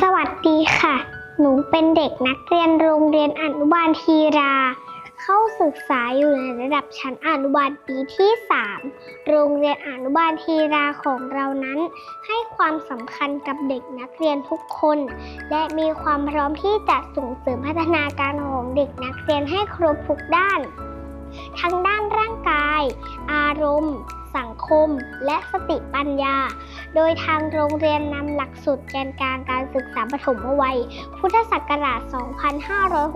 สวัสดีค่ะหนักเรียนโรงเรียนอนุบาลทีรา เข้าศึกษาอยู่ในระดับชั้นอนุบาลปีที่ 3 โรงเรียนอนุบาลทีราของเรานั้น ให้ความสำคัญกับเด็กนักเรียนทุกคน และมีความพร้อมที่จะส่งเสริมพัฒนาการของเด็กนักเรียนให้ครบทุกด้าน ทั้งด้านร่างกาย อารมณ์ สังคม และสติปัญญา โดยทางโรงเรียนนำหลักสูตรแกนกลางการศึกษาปฐมวัย พุทธศักราช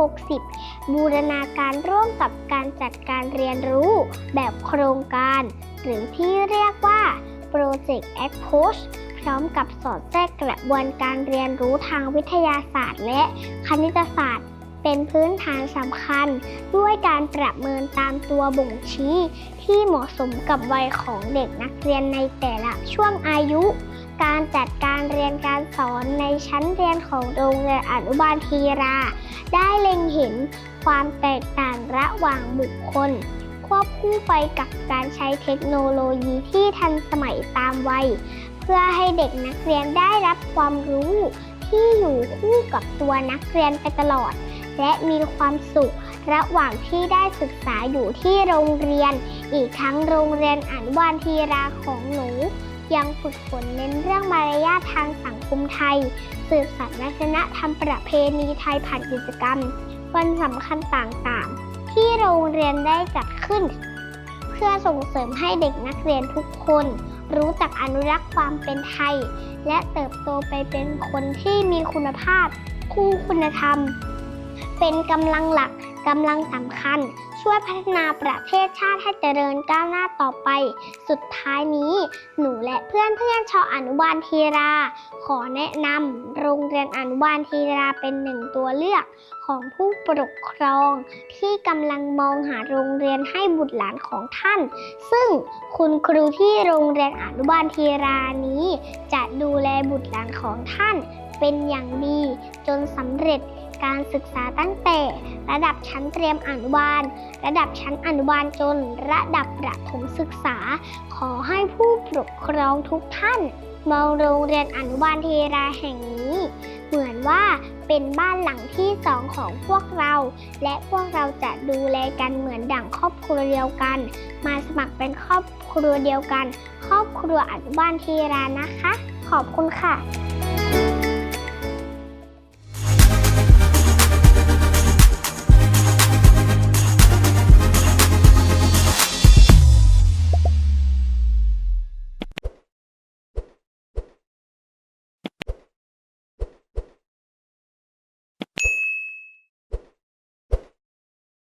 2560 บูรณาการร่วมกับการจัดการเรียนรู้แบบโครงการ หรือที่เรียกว่า Project Approach พร้อมกับสอดแทรกกระบวนการเรียนรู้ทางวิทยาศาสตร์และคณิตศาสตร์ เป็นพื้นฐานสำคัญ ด้วยการประเมินตามตัวบ่งชี้ ที่เหมาะสมกับวัยของเด็กนักเรียนในแต่ละช่วงอายุ การจัดการเรียนการสอนในชั้นเรียนของโรงเรียนอนุบาลทีรา ได้เล็งเห็นความแตกต่างระหว่างบุคคล ควบคู่ไปกับการใช้เทคโนโลยีที่ทันสมัยตามวัย เพื่อให้เด็กนักเรียนได้รับความรู้ที่อยู่คู่กับตัวนักเรียนไปตลอด และมีความสุข ระหว่างที่ได้ศึกษาอยู่ที่โรงเรียน อีกทั้งโรงเรียนอนุบาลทีราของหนู ยังฝึกฝนเน้นเรื่องมารยาททางสังคมไทย สืบสานวัฒนธรรมประเพณีไทยผ่านกิจกรรม วันสำคัญต่างๆ ที่โรงเรียนได้จัดขึ้น เพื่อส่งเสริมให้เด็กนักเรียนทุกคน รู้จักอนุรักษ์ความเป็นไทย และเติบโตไปเป็นคนที่มีคุณภาพคู่คุณธรรม เป็นกำลังหลักกำลังสำคัญ ช่วยพัฒนาประเทศชาติให้เจริญก้าวหน้าต่อไป สุดท้ายนี้ หนูและเพื่อนเพื่อนชาวอนุบาลทีรา ขอแนะนำโรงเรียนอนุบาลทีราเป็นหนึ่งตัวเลือกของผู้ปกครอง ที่กำลังมองหาโรงเรียนให้บุตรหลานของท่าน ซึ่งคุณครูที่โรงเรียนอนุบาลทีรานี้ จะดูแลบุตรหลานของท่านเป็นอย่างดีจนสำเร็จ การศึกษาตั้งแต่ระดับชั้นเตรียมอนุบาล ระดับชั้นอนุบาลจนระดับประถมศึกษา ขอให้ผู้ปกครองทุกท่านมองโรงเรียนอนุบาลเทราแห่งนี้ เหมือนว่าเป็นบ้านหลังที่สองของพวกเรา และพวกเราจะดูแลกันเหมือนดั่งครอบครัวเดียวกัน มาสมัครเป็นครอบครัวเดียวกัน ครอบครัวอนุบาลเทรานะคะ ขอบคุณค่ะ